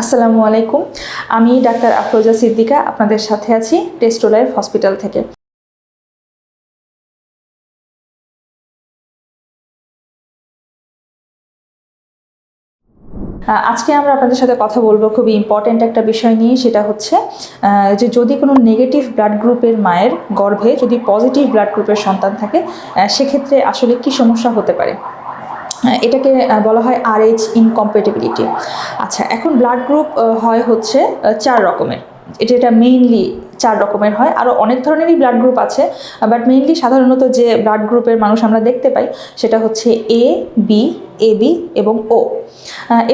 আসসালামু আলাইকুম। আমি ডাক্তার আফরোজা সিদ্দিকা, আপনাদের সাথে আছি টেস্টো লাইফ হসপিটাল থেকে। আজকে আমরা আপনাদের সাথে কথা বলব খুবই ইম্পর্ট্যান্ট একটা বিষয় নিয়ে, সেটা হচ্ছে যে যদি কোনো নেগেটিভ ব্লাড গ্রুপের মায়ের গর্ভে যদি পজিটিভ ব্লাড গ্রুপের সন্তান থাকে সেক্ষেত্রে আসলে কি সমস্যা হতে পারে? এটাকে বলা হয় আরএইচ ইনকম্পেটিবিলিটি আচ্ছা এখন ব্লাড গ্রুপ হয় হচ্ছে চার রকমের। এটা এটা মেইনলি চার রকমের হয় আরও অনেক ধরনেরই ব্লাড গ্রুপ আছে বাট মেইনলি সাধারণত যে ব্লাড গ্রুপের মানুষ আমরা দেখতে পাই, সেটা হচ্ছে এ বি এ বি এবং ও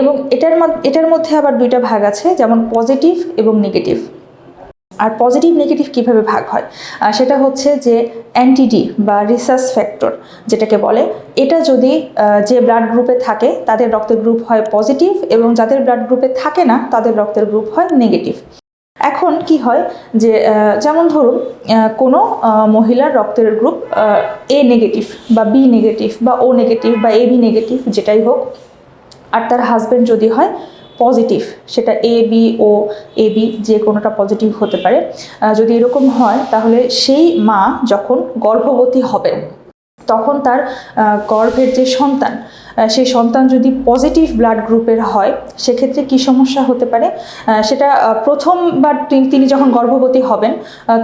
এবং এটার এটার মধ্যে আবার দুইটা ভাগ আছে, যেমন পজিটিভ এবং নেগেটিভ আর পজিটিভ নেগেটিভ কীভাবে ভাগ হয়? সেটা হচ্ছে যে অ্যান্টিডি বা রিসার্চ ফ্যাক্টর যেটাকে বলে, এটা যদি যে ব্লাড গ্রুপে থাকে, তাদের রক্তের গ্রুপ হয় পজিটিভ এবং যাদের ব্লাড গ্রুপে থাকে না, তাদের রক্তের গ্রুপ হয় নেগেটিভ এখন কি হয় যে যেমন ধরুন কোনো মহিলার রক্তের গ্রুপ এ নেগেটিভ বা বি নেগেটিভ বা ও নেগেটিভ বা এ বি নেগেটিভ যেটাই হোক, আর তার হাজব্যান্ড যদি হয় পজিটিভ সেটা A B O A B যে কোনোটা পজিটিভ হতে পারে। যদি এরকম হয়, তাহলে সেই মা যখন গর্ভবতী হবেন তখন তার গর্ভের যে সন্তান সেই সন্তান যদি পজিটিভ ব্লাড গ্রুপের হয়, সেক্ষেত্রে কি সমস্যা হতে পারে? সেটা প্রথমবার তিনি- যখন গর্ভবতী হবেন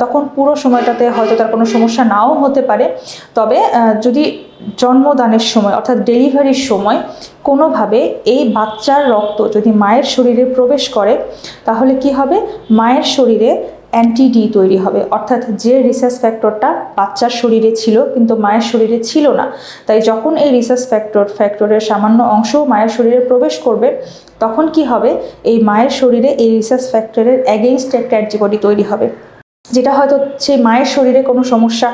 তখন পুরো সময়টাতে হয়তো তার কোনো সমস্যা নাও হতে পারে। তবে যদি জন্মদানের সময়, অর্থাৎ ডেলিভারির সময়, কোনোভাবে এই বাচ্চার রক্ত যদি মায়ের শরীরে প্রবেশ করে, তাহলে কি হবে? মায়ের শরীরে অ্যান্টিডি তৈরি হবে। অর্থাৎ যে রিসার্চ ফ্যাক্টরটা বাচ্চার শরীরে ছিল কিন্তু মায়ের শরীরে ছিল না। তাই যখন এই রিসার্চ ফ্যাক্টর ফ্যাক্টরের সামান্য অংশ মায়ের শরীরে প্রবেশ করবে, তখন কি হবে? এই মায়ের শরীরে এই রিসার্চ ফ্যাক্টরের অ্যাগেইনস্ট একটা অ্যান্টিবডি তৈরি হবে। যেটা হয়তো সেই মায়ের শরীরে কোনো সমস্যা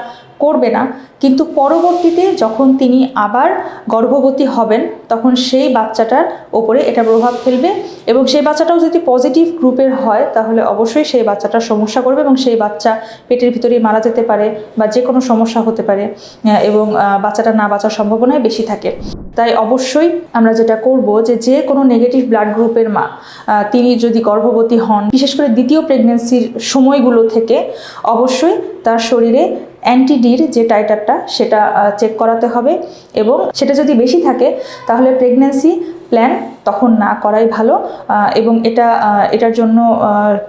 করবে না, কিন্তু পরবর্তীতে যখন তিনি আবার গর্ভবতী হবেন, তখন সেই বাচ্চাটার ওপরে এটা প্রভাব ফেলবে এবং সেই বাচ্চাটাও যদি পজিটিভ গ্রুপের হয়, তাহলে অবশ্যই সেই বাচ্চাটার সমস্যা করবে এবং সেই বাচ্চা পেটের ভিতরেই মারা যেতে পারে বা যে কোনো সমস্যা হতে পারে এবং বাচ্চাটা না বাঁচার সম্ভাবনাই বেশি থাকে। তাই অবশ্যই আমরা যেটা করব যে যে কোনো নেগেটিভ ব্লাড গ্রুপের মা তিনি যদি গর্ভবতী হন, বিশেষ করে দ্বিতীয় প্রেগনেন্সির সময়গুলো থেকে, অবশ্যই তার শরীরে অ্যান্টিডির যে টাইটারটা সেটা চেক করাতে হবে এবং সেটা যদি বেশি থাকে, তাহলে প্রেগনেন্সি প্ল্যান তখন না করাই ভালো। এবং এটা এটার জন্য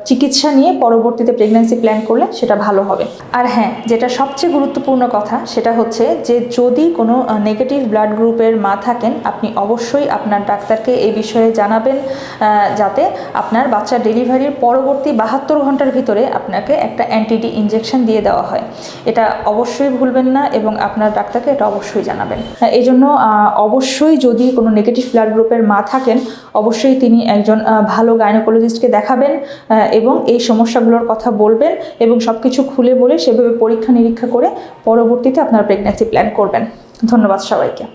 চিকিৎসা নিয়ে পরবর্তীতে প্রেগন্যান্সি প্ল্যান করলে সেটা ভালো হবে। আর হ্যাঁ যেটা সবচেয়ে গুরুত্বপূর্ণ কথা সেটা হচ্ছে যে যদি কোনো নেগেটিভ ব্লাড গ্রুপের মা থাকেন আপনি অবশ্যই আপনার ডাক্তারকে এই বিষয়ে জানাবেন যাতে আপনার বাচ্চার ডেলিভারির পরবর্তী বাহাত্তর ঘণ্টার ভিতরে আপনাকে একটা অ্যান্টিডি ইনজেকশন দিয়ে দেওয়া হয়। এটা অবশ্যই ভুলবেন না এবং আপনার ডাক্তারকে এটা অবশ্যই জানাবেন। আহ, এই জন্য অবশ্যই যদি কোনো নেগেটিভ ব্লাড গ্রুপের মা থাকেন, অবশ্যই তিনি একজন ভালো গাইনোকোলজিস্টকে দেখাবেন এবং এই সমস্যাগুলোর কথা বলবেন এবং সব কিছু খুলে বলে সেভাবে পরীক্ষা নিরীক্ষা করে পরবর্তীতে আপনার প্রেগন্যান্সি প্ল্যান করবেন। ধন্যবাদ সবাইকে।